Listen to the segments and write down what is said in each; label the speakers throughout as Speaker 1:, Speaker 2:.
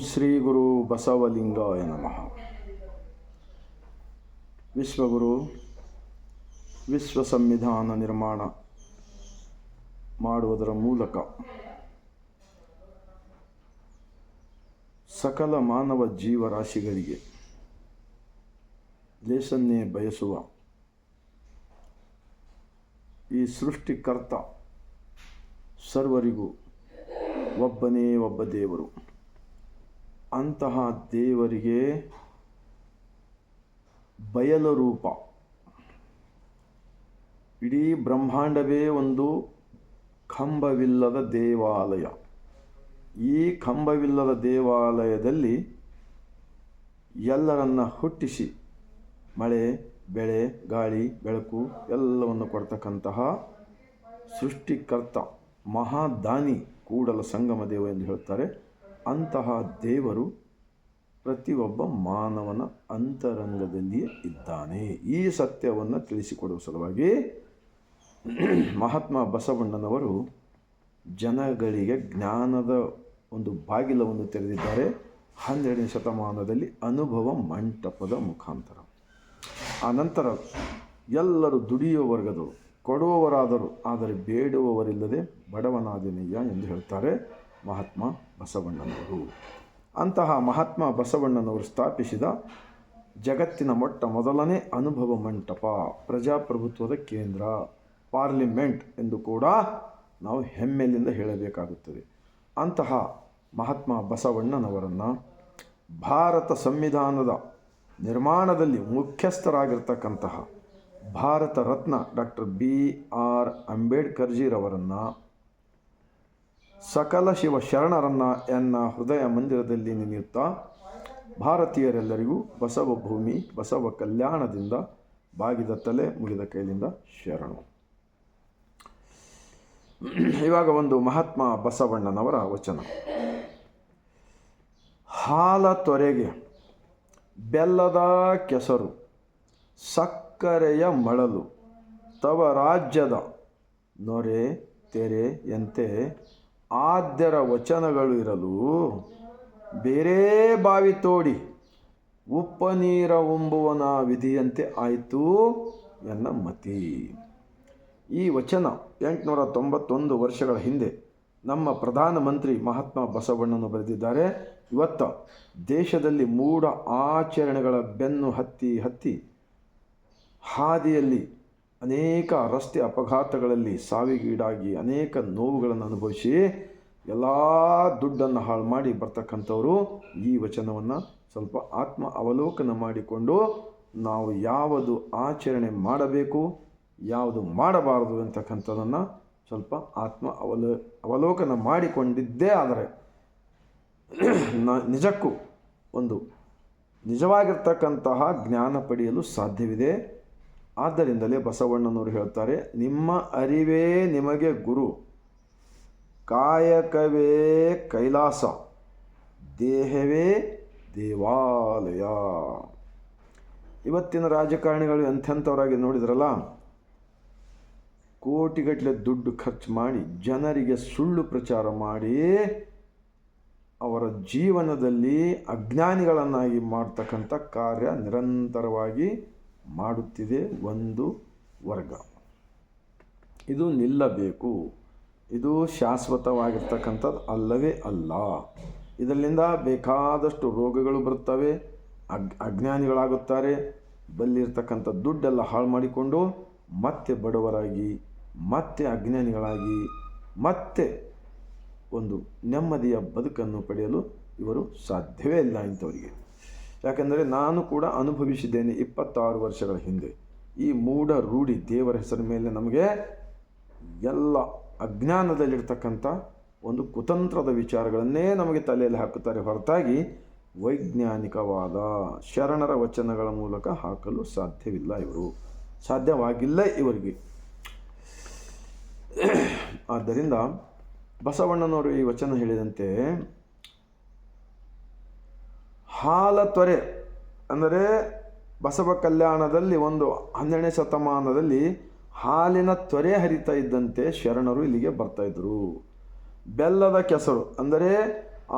Speaker 1: ಶ್ರೀ ಗುರು ಬಸವಲಿಂಗಾಯ ನಮಃ. ವಿಶ್ವಗುರು ವಿಶ್ವ ಸಂವಿಧಾನ ನಿರ್ಮಾಣ ಮಾಡುವುದರ ಮೂಲಕ ಸಕಲ ಮಾನವ ಜೀವರಾಶಿಗಳಿಗೆ ದೇಶನ್ನೇ ಬಯಸುವ ಈ ಸೃಷ್ಟಿಕರ್ತ ಸರ್ವರಿಗೂ ಒಬ್ಬನೇ ಒಬ್ಬ ದೇವರು. ಅಂತಹ ದೇವರಿಗೆ ಬಯಲು ರೂಪ ಇಡೀ ಬ್ರಹ್ಮಾಂಡವೇ ಒಂದು ಕಂಬವಿಲ್ಲದ ದೇವಾಲಯ. ಈ ಕಂಬವಿಲ್ಲದ ದೇವಾಲಯದಲ್ಲಿ ಎಲ್ಲರನ್ನ ಹುಟ್ಟಿಸಿ, ಮಳೆ, ಬೆಳೆ, ಗಾಳಿ, ಬೆಳಕು ಎಲ್ಲವನ್ನು ಕೊಡ್ತಕ್ಕಂತಹ ಸೃಷ್ಟಿಕರ್ತ ಮಹಾದಾನಿ ಕೂಡಲ ಸಂಗಮ ದೇವ ಎಂದು ಹೇಳ್ತಾರೆ. ಅಂತಹ ದೇವರು ಪ್ರತಿಯೊಬ್ಬ ಮಾನವನ ಅಂತರಂಗದಲ್ಲಿಯೇ ಇದ್ದಾನೆ. ಈ ಸತ್ಯವನ್ನು ತಿಳಿಸಿಕೊಡುವ ಸಲುವಾಗಿ ಮಹಾತ್ಮ ಬಸವಣ್ಣನವರು ಜನಗಳಿಗೆ ಜ್ಞಾನದ ಒಂದು ಬಾಗಿಲವನ್ನು ತೆರೆದಿದ್ದಾರೆ. ಹನ್ನೆರಡನೇ ಶತಮಾನದಲ್ಲಿ ಅನುಭವ ಮಂಟಪದ ಮುಖಾಂತರ. ಆನಂತರ ನಂತರ ಎಲ್ಲರೂ ದುಡಿಯುವ ವರ್ಗದವರು, ಕೊಡುವವರಾದರು, ಆದರೆ ಬೇಡುವವರಿಲ್ಲದೆ ಬಡವನಾದಿನಯ್ಯ ಎಂದು ಹೇಳ್ತಾರೆ. ಮಹಾತ್ಮ ಬಸವಣ್ಣನವರು. ಅಂತಹ ಮಹಾತ್ಮ ಬಸವಣ್ಣನವರು ಸ್ಥಾಪಿಸಿದ ಜಗತ್ತಿನ ಮೊಟ್ಟ ಮೊದಲನೇ ಅನುಭವ ಮಂಟಪ, ಪ್ರಜಾಪ್ರಭುತ್ವದ ಕೇಂದ್ರ, ಪಾರ್ಲಿಮೆಂಟ್ ಎಂದು ಕೂಡ ನಾವು ಹೆಮ್ಮೆಯಿಂದ ಹೇಳಬೇಕಾಗುತ್ತದೆ. ಅಂತಹ ಮಹಾತ್ಮ ಬಸವಣ್ಣನವರನ್ನು ಭಾರತ ಸಂವಿಧಾನದ ನಿರ್ಮಾಣದಲ್ಲಿ ಮುಖ್ಯಸ್ಥರಾಗಿರ್ತಕ್ಕಂತಹ Bharat Ratna doctor B R ಅಂಬೇಡ್ಕರ್ಜಿರವರನ್ನು ಸಕಲ ಶಿವ ಶರಣರನ್ನ ಎನ್ನ ಹೃದಯ ಮಂದಿರದಲ್ಲಿ ನೆನೆಯುತ್ತಾ ಭಾರತೀಯರೆಲ್ಲರಿಗೂ ಬಸವ ಭೂಮಿ ಬಸವ ಕಲ್ಯಾಣದಿಂದ ಬಾಗಿದ ತಲೆ ಮುಗಿದ ಕೈಲಿಂದ ಶರಣು. ಇವಾಗ ಒಂದು ಮಹಾತ್ಮ ಬಸವಣ್ಣನವರ ವಚನ. ಹಾಲ ತೊರೆಗೆ ಬೆಲ್ಲದ ಕೆಸರು, ಸಕ್ಕರೆಯ ಮಳಲು, ತವ ರಾಜ್ಯದ ನೊರೆ ತೆರೆಯಂತೆ ಆದ್ಯರ ವಚನಗಳು ಇರಲು ಬೇರೆ ಬಾವಿ ತೋಡಿ ಉಪ್ಪ ನೀರ ಉಂಬುವನ ವಿಧಿಯಂತೆ ಆಯಿತು ಎನ್ನ ಮತಿ. ಈ ವಚನ ಎಂಟುನೂರ ತೊಂಬತ್ತೊಂದು ವರ್ಷಗಳ ಹಿಂದೆ ನಮ್ಮ ಪ್ರಧಾನಮಂತ್ರಿ ಮಹಾತ್ಮ ಬಸವಣ್ಣನು ಬರೆದಿದ್ದಾರೆ. ಇವತ್ತು ದೇಶದಲ್ಲಿ ಮೂಢ ಆಚರಣೆಗಳ ಬೆನ್ನು ಹತ್ತಿ ಹತ್ತಿ ಹಾದಿಯಲ್ಲಿ ಅನೇಕ ರಸ್ತೆ ಅಪಘಾತಗಳಲ್ಲಿ ಸಾವಿಗೀಡಾಗಿ ಅನೇಕ ನೋವುಗಳನ್ನು ಅನುಭವಿಸಿ ಎಲ್ಲ ದುಡ್ಡನ್ನು ಹಾಳು ಮಾಡಿ ಬರ್ತಕ್ಕಂಥವರು ಈ ವಚನವನ್ನು ಸ್ವಲ್ಪ ಆತ್ಮ ಅವಲೋಕನ ಮಾಡಿಕೊಂಡು ನಾವು ಯಾವುದು ಆಚರಣೆ ಮಾಡಬೇಕು, ಯಾವುದು ಮಾಡಬಾರದು ಅಂತಕ್ಕಂಥದ್ದನ್ನು ಸ್ವಲ್ಪ ಆತ್ಮ ಅವಲ, ಅವಲೋಕನ ಮಾಡಿಕೊಂಡಿದ್ದೇ ಆದರೆ ನಿಜಕ್ಕೂ ಒಂದು ನಿಜವಾಗಿರ್ತಕ್ಕಂತಹ ಜ್ಞಾನ ಪಡೆಯಲು ಸಾಧ್ಯವಿದೆ. ಆದ್ದರಿಂದಲೇ ಬಸವಣ್ಣನವರು ಹೇಳ್ತಾರೆ, ನಿಮ್ಮ ಅರಿವೇ ನಿಮಗೆ ಗುರು. ಕಾಯಕವೇ ಕೈಲಾಸ, ದೇಹವೇ ದೇವಾಲಯ. ಇವತ್ತಿನ ರಾಜಕಾರಣಿಗಳು ಎಂಥೆಂಥವರಾಗಿ ನೋಡಿದ್ರಲ್ಲ? ಕೋಟಿಗಟ್ಟಲೆ ದುಡ್ಡು ಖರ್ಚು ಮಾಡಿ, ಜನರಿಗೆ ಸುಳ್ಳು ಪ್ರಚಾರ ಮಾಡಿ, ಅವರ ಜೀವನದಲ್ಲಿ ಅಜ್ಞಾನಿಗಳನ್ನಾಗಿ ಮಾಡ್ತಕ್ಕಂಥ ಕಾರ್ಯ ನಿರಂತರವಾಗಿ ಮಾಡುತ್ತಿದೆ ಒಂದು ವರ್ಗ. ಇದು ನಿಲ್ಲಬೇಕು. ಇದು ಶಾಶ್ವತವಾಗಿರ್ತಕ್ಕಂಥದ್ದು ಅಲ್ಲವೇ ಅಲ್ಲ. ಇದರಿಂದ ಬೇಕಾದಷ್ಟು ರೋಗಗಳು ಬರ್ತವೆ ಅಗ್, ಅಜ್ಞಾನಿಗಳಾಗುತ್ತಾರೆ. ಬಲ್ಲಿರ್ತಕ್ಕಂಥ ದುಡ್ಡೆಲ್ಲ ಹಾಳು ಮಾಡಿಕೊಂಡು ಮತ್ತೆ ಬಡವರಾಗಿ, ಮತ್ತೆ ಅಜ್ಞಾನಿಗಳಾಗಿ, ಮತ್ತೆ ಒಂದು ನೆಮ್ಮದಿಯ ಬದುಕನ್ನು ಪಡೆಯಲು ಇವರು ಸಾಧ್ಯವೇ ಇಲ್ಲ ಇಂಥವರಿಗೆ. ಯಾಕೆಂದರೆ ನಾನು ಕೂಡ ಅನುಭವಿಸಿದ್ದೇನೆ ಇಪ್ಪತ್ತಾರು ವರ್ಷಗಳ ಹಿಂದೆ. ಈ ಮೂಢ ರೂಢಿ ದೇವರ ಹೆಸರ ಮೇಲೆ ನಮಗೆ ಎಲ್ಲ ಅಜ್ಞಾನದಲ್ಲಿರ್ತಕ್ಕಂಥ ಒಂದು ಕುತಂತ್ರದ ವಿಚಾರಗಳನ್ನೇ ನಮಗೆ ತಲೆಯಲ್ಲಿ ಹಾಕುತ್ತಾರೆ ಹೊರತಾಗಿ ವೈಜ್ಞಾನಿಕವಾದ ಶರಣರ ವಚನಗಳ ಮೂಲಕ ಹಾಕಲು ಸಾಧ್ಯವಿಲ್ಲ ಇವರು. ಸಾಧ್ಯವಾಗಿಲ್ಲ ಇವರಿಗೆ. ಆದ್ದರಿಂದ ಬಸವಣ್ಣನವರು ಈ ವಚನ ಹೇಳಿದಂತೆ ಹಾಲ ತ್ವರೆ ಅಂದರೆ ಬಸವ ಕಲ್ಯಾಣದಲ್ಲಿ ಒಂದು ಹನ್ನೆರಡನೇ ಶತಮಾನದಲ್ಲಿ ಹಾಲಿನ ತ್ವರೆ ಹರಿತಾ ಇದ್ದಂತೆ ಶರಣರು ಇಲ್ಲಿಗೆ ಬರ್ತಾಯಿದ್ರು ಬೆಲ್ಲದ ಕೆಸರು ಅಂದರೆ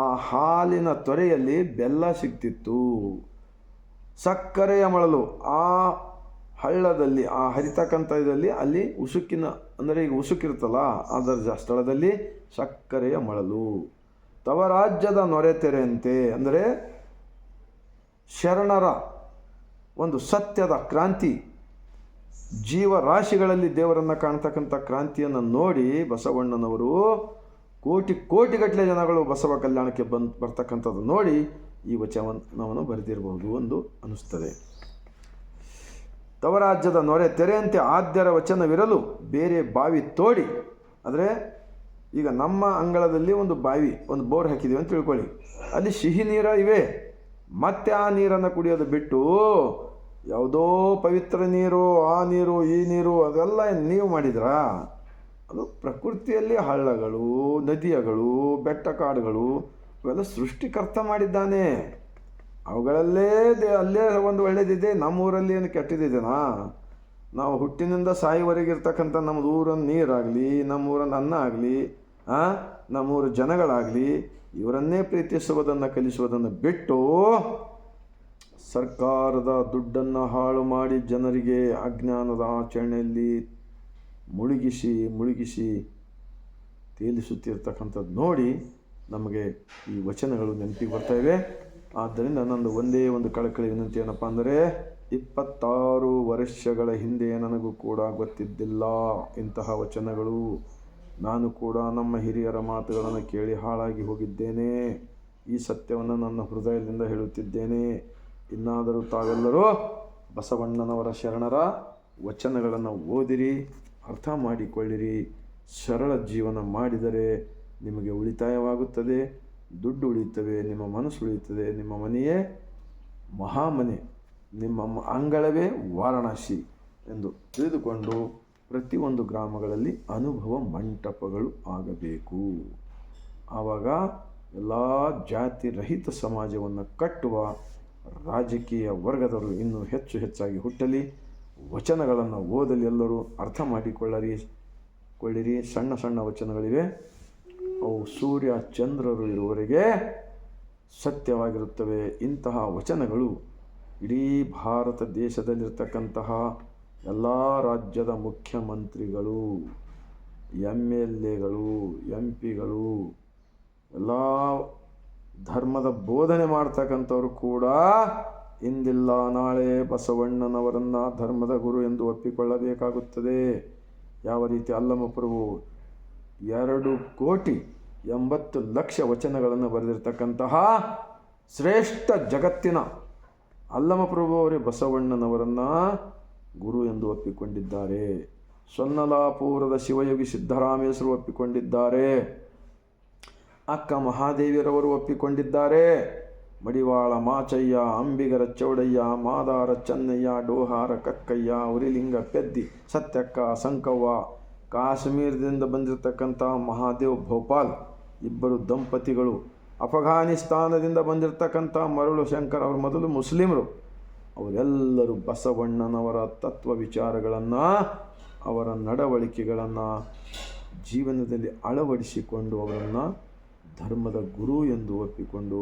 Speaker 1: ಆ ಹಾಲಿನ ತ್ವರೆಯಲ್ಲಿ ಬೆಲ್ಲ ಸಿಗ್ತಿತ್ತು. ಸಕ್ಕರೆಯ ಮಳಲು ಆ ಹಳ್ಳದಲ್ಲಿ, ಆ ಹರಿತಕ್ಕಂಥ ಇದರಲ್ಲಿ ಅಲ್ಲಿ ಉಸುಕಿನ ಅಂದರೆ ಈಗ ಉಸುಕಿರುತ್ತಲ್ಲ ಅದರ ಸ್ಥಳದಲ್ಲಿ ಸಕ್ಕರೆಯ ಮಳಲು. ತವ ರಾಜ್ಯದ ನೊರೆತೆರೆಯಂತೆ ಅಂದರೆ ಶರಣರ ಒಂದು ಸತ್ಯದ ಕ್ರಾಂತಿ, ಜೀವರಾಶಿಗಳಲ್ಲಿ ದೇವರನ್ನು ಕಾಣ್ತಕ್ಕಂಥ ಕ್ರಾಂತಿಯನ್ನು ನೋಡಿ ಬಸವಣ್ಣನವರು ಕೋಟಿ ಕೋಟಿಗಟ್ಟಲೆ ಜನಗಳು ಬಸವ ಕಲ್ಯಾಣಕ್ಕೆ ಬಂದು ಬರ್ತಕ್ಕಂಥದ್ದು ನೋಡಿ ಈ ವಚನವನ್ನು ಬರೆದಿರಬಹುದು ಎಂದು ಅನಿಸ್ತದೆ ತವರಾಜ್ಯದ ನೊರೆ ತೆರೆಯಂತೆ ಆದ್ಯರ ವಚನವಿರಲು ಬೇರೆ ಬಾವಿ ತೋಡಿ, ಆದರೆ ಈಗ ನಮ್ಮ ಅಂಗಳದಲ್ಲಿ ಒಂದು ಬಾವಿ, ಒಂದು ಬೋರ್ ಹಾಕಿದ್ದೀವಿ ಅಂತ ತಿಳ್ಕೊಳ್ಳಿ. ಅಲ್ಲಿ ಸಿಹಿ ನೀರ ಇವೆ. ಮತ್ತೆ ಆ ನೀರನ್ನು ಕುಡಿಯೋದು ಬಿಟ್ಟು ಯಾವುದೋ ಪವಿತ್ರ ನೀರು, ಆ ನೀರು, ಈ ನೀರು ಅದೆಲ್ಲ ನೀವು ಮಾಡಿದ್ರಾ? ಅದು ಪ್ರಕೃತಿಯಲ್ಲಿ ಹಳ್ಳಗಳು, ನದಿಯಗಳು, ಬೆಟ್ಟ ಕಾಡುಗಳು, ಇವೆಲ್ಲ ಸೃಷ್ಟಿಕರ್ತ ಮಾಡಿದ್ದಾನೆ. ಅವುಗಳಲ್ಲೇ ಅಲ್ಲೇ ಒಂದು ಒಳ್ಳೆಯದಿದೆ ನಮ್ಮೂರಲ್ಲಿ ಏನು ಕೆಟ್ಟದಿದೆನಾ? ನಾವು ಹುಟ್ಟಿನಿಂದ ಸಾಯುವರೆಗೆ ಇರ್ತಕ್ಕಂಥ ನಮ್ಮದು ಊರನ್ನು ನೀರಾಗಲಿ, ನಮ್ಮೂರನ್ನ ಅನ್ನ ಆಗಲಿ ನಮ್ಮೂರ ಜನಗಳಾಗಲಿ, ಇವರನ್ನೇ ಪ್ರೀತಿಸುವುದನ್ನು, ಕಲಿಸುವುದನ್ನು ಬಿಟ್ಟು ಸರ್ಕಾರದ ದುಡ್ಡನ್ನು ಹಾಳು ಮಾಡಿ ಜನರಿಗೆ ಅಜ್ಞಾನದ ಆಚರಣೆಯಲ್ಲಿ ಮುಳುಗಿಸಿ ಮುಳುಗಿಸಿ ತೇಲಿಸುತ್ತಿರ್ತಕ್ಕಂಥದ್ದು ನೋಡಿ ನಮಗೆ ಈ ವಚನಗಳು ನೆನಪಿಗೆ ಬರ್ತಾಯಿವೆ ಆದ್ದರಿಂದ ನಂದು ಒಂದೇ ಒಂದು ಕಳಕಳಿ ವಿನಂತಿ ಏನಪ್ಪ ಅಂದರೆ, ಇಪ್ಪತ್ತಾರು ವರ್ಷಗಳ ಹಿಂದೆ ನನಗೂ ಕೂಡ ಗೊತ್ತಿದ್ದಿಲ್ಲ ಇಂತಹ ವಚನಗಳು. ನಾನು ಕೂಡ ನಮ್ಮ ಹಿರಿಯರ ಮಾತುಗಳನ್ನು ಕೇಳಿ ಹಾಳಾಗಿ ಹೋಗಿದ್ದೇನೆ. ಈ ಸತ್ಯವನ್ನು ನನ್ನ ಹೃದಯದಿಂದ ಹೇಳುತ್ತಿದ್ದೇನೆ. ಇನ್ನಾದರೂ ತಾವೆಲ್ಲರೂ ಬಸವಣ್ಣನವರ ಶರಣರ ವಚನಗಳನ್ನು ಓದಿರಿ, ಅರ್ಥ ಮಾಡಿಕೊಳ್ಳಿರಿ. ಸರಳ ಜೀವನ ಮಾಡಿದರೆ ನಿಮಗೆ ಉಳಿತಾಯವಾಗುತ್ತದೆ. ದುಡ್ಡು ಉಳಿಯುತ್ತವೆ, ನಿಮ್ಮ ಮನಸ್ಸು ಉಳಿಯುತ್ತದೆ. ನಿಮ್ಮ ಮನೆಯೇ ಮಹಾಮನೆ, ನಿಮ್ಮ ಅಂಗಳವೇ ವಾರಣಾಸಿ ಎಂದು ತಿಳಿದುಕೊಂಡು ಪ್ರತಿಯೊಂದು ಗ್ರಾಮಗಳಲ್ಲಿ ಅನುಭವ ಮಂಟಪಗಳು ಆಗಬೇಕು. ಆವಾಗ ಎಲ್ಲ ಜಾತಿ ರಹಿತ ಸಮಾಜವನ್ನು ಕಟ್ಟುವ ರಾಜಕೀಯ ವರ್ಗದವರು ಇನ್ನೂ ಹೆಚ್ಚು ಹೆಚ್ಚಾಗಿ ಹುಟ್ಟಲಿ, ವಚನಗಳನ್ನು ಓದಲಿ ಎಲ್ಲರೂ ಅರ್ಥ ಮಾಡಿಕೊಳ್ಳರಿ, ಕೊಳ್ಳಿರಿ. ಸಣ್ಣ ಸಣ್ಣ ವಚನಗಳಿವೆ. ಅವು ಸೂರ್ಯ, ಚಂದ್ರರು ಇರುವವರೆಗೆ ಸತ್ಯವಾಗಿರುತ್ತವೆ. ಇಂತಹ ವಚನಗಳು ಇಡೀ ಭಾರತ ದೇಶದಲ್ಲಿರ್ತಕ್ಕಂತಹ ಎಲ್ಲ ರಾಜ್ಯದ ಮುಖ್ಯಮಂತ್ರಿಗಳು ಎಂ ಎಲ್ ಎಗಳು ಎಂ ಪಿಗಳು ಎಲ್ಲ ಧರ್ಮದ ಬೋಧನೆ ಮಾಡ್ತಕ್ಕಂಥವ್ರು ಕೂಡ ಇಂದಿಲ್ಲ. ನಾಳೆ ಬಸವಣ್ಣನವರನ್ನು ಧರ್ಮದ ಗುರು ಎಂದು ಒಪ್ಪಿಕೊಳ್ಳಬೇಕಾಗುತ್ತದೆ. ಯಾವ ರೀತಿ ಅಲ್ಲಮ ಪ್ರಭು ಎರಡು ಕೋಟಿ ಎಂಬತ್ತು ಲಕ್ಷ ವಚನಗಳನ್ನು ಬರೆದಿರ್ತಕ್ಕಂತಹ ಶ್ರೇಷ್ಠ ಜಗತ್ತಿನ ಅಲ್ಲಮ ಪ್ರಭು ಅವರೇ ಬಸವಣ್ಣನವರನ್ನು ಗುರು ಎಂದು ಒಪ್ಪಿಕೊಂಡಿದ್ದಾರೆ. ಸೊನ್ನಲಾಪುರದ ಶಿವಯೋಗಿ ಸಿದ್ದರಾಮೇಶ್ವರು ಒಪ್ಪಿಕೊಂಡಿದ್ದಾರೆ. ಅಕ್ಕ ಮಹಾದೇವಿಯರವರು ಒಪ್ಪಿಕೊಂಡಿದ್ದಾರೆ. ಮಡಿವಾಳ ಮಾಚಯ್ಯ, ಅಂಬಿಗರ ಚೌಡಯ್ಯ, ಮಾದಾರ ಚನ್ನಯ್ಯ, ಡೋಹಾರ ಕಕ್ಕಯ್ಯ, ಉರಿಲಿಂಗ ಪೆದ್ದಿ, ಸತ್ಯಕ್ಕ ಸಂಕವ್ವ, ಕಾಶ್ಮೀರದಿಂದ ಬಂದಿರತಕ್ಕಂಥ ಮಹಾದೇವ್ ಭೋಪಾಲ್ ಇಬ್ಬರು ದಂಪತಿಗಳು, ಅಫಘಾನಿಸ್ತಾನದಿಂದ ಬಂದಿರತಕ್ಕಂಥ ಮರುಳು ಶಂಕರ್ ಅವರು ಮೊದಲು ಮುಸ್ಲಿಮರು. ಅವರೆಲ್ಲರೂ ಬಸವಣ್ಣನವರ ತತ್ವ ವಿಚಾರಗಳನ್ನು ಅವರ ನಡವಳಿಕೆಗಳನ್ನು, ಜೀವನದಲ್ಲಿ ಅಳವಡಿಸಿಕೊಂಡು ಅವರನ್ನು ಧರ್ಮದ ಗುರು ಎಂದು ಒಪ್ಪಿಕೊಂಡು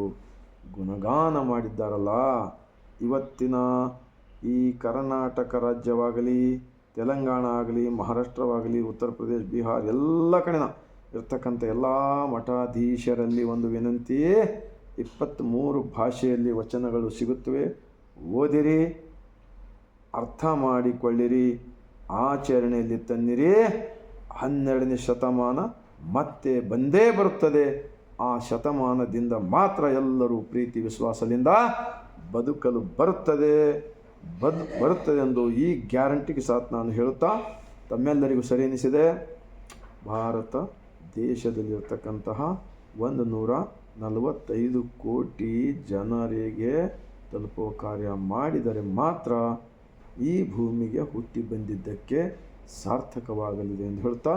Speaker 1: ಗುಣಗಾನ ಮಾಡಿದ್ದಾರಲ್ಲ. ಇವತ್ತಿನ ಈ ಕರ್ನಾಟಕ ರಾಜ್ಯವಾಗಲಿ, ತೆಲಂಗಾಣ ಆಗಲಿ, ಮಹಾರಾಷ್ಟ್ರವಾಗಲಿ, ಉತ್ತರ ಪ್ರದೇಶ, ಬಿಹಾರ್, ಎಲ್ಲ ಕಡೆನ ಇರ್ತಕ್ಕಂಥ ಎಲ್ಲ ಮಠಾಧೀಶರಲ್ಲಿ ಒಂದು ವಿನಂತಿ ಇಪ್ಪತ್ತ್ಮೂರು ಭಾಷೆಯಲ್ಲಿ ವಚನಗಳು ಸಿಗುತ್ತವೆ. ಓದಿರಿ, ಅರ್ಥ ಮಾಡಿಕೊಳ್ಳಿರಿ, ಆಚರಣೆಯಲ್ಲಿ ತನ್ನಿರಿ, ಹನ್ನೆರಡನೇ ಶತಮಾನ ಮತ್ತೆ ಬಂದೇ ಬರುತ್ತದೆ. ಆ ಶತಮಾನದಿಂದ ಮಾತ್ರ ಎಲ್ಲರೂ ಪ್ರೀತಿ, ವಿಶ್ವಾಸದಿಂದ ಬದುಕಲು ಬರುತ್ತದೆ. ಬದ್ ಬರುತ್ತದೆ ಎಂದು ಈ ಗ್ಯಾರಂಟಿಗೆ ಸಾಥ್ ನಾನು ಹೇಳುತ್ತಾ, ತಮ್ಮೆಲ್ಲರಿಗೂ ಸರಿ ಎನಿಸಿದೆ. ಭಾರತ ದೇಶದಲ್ಲಿರ್ತಕ್ಕಂತಹ ಒಂದು ನೂರ ನಲವತ್ತೈದು ಕೋಟಿ ಜನರಿಗೆ ತಲುಪುವ ಕಾರ್ಯ ಮಾಡಿದರೆ ಮಾತ್ರ ಈ ಭೂಮಿಗೆ ಹುಟ್ಟಿ ಬಂದಿದ್ದಕ್ಕೆ ಸಾರ್ಥಕವಾಗಲಿದೆ ಎಂದು ಹೇಳ್ತಾ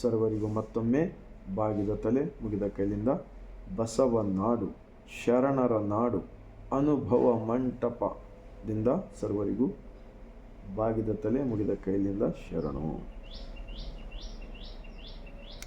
Speaker 1: ಸರ್ವರಿಗೂ ಮತ್ತೊಮ್ಮೆ ಬಾಗಿದ ತಲೆ ಮುಗಿದ ಕೈಲಿಂದ ಬಸವ ನಾಡು, ಶರಣರ ನಾಡು, ಅನುಭವ ಮಂಟಪದಿಂದ ಸರ್ವರಿಗೂ ಬಾಗಿದ ತಲೆ ಮುಗಿದ ಕೈಲಿಂದ ಶರಣು.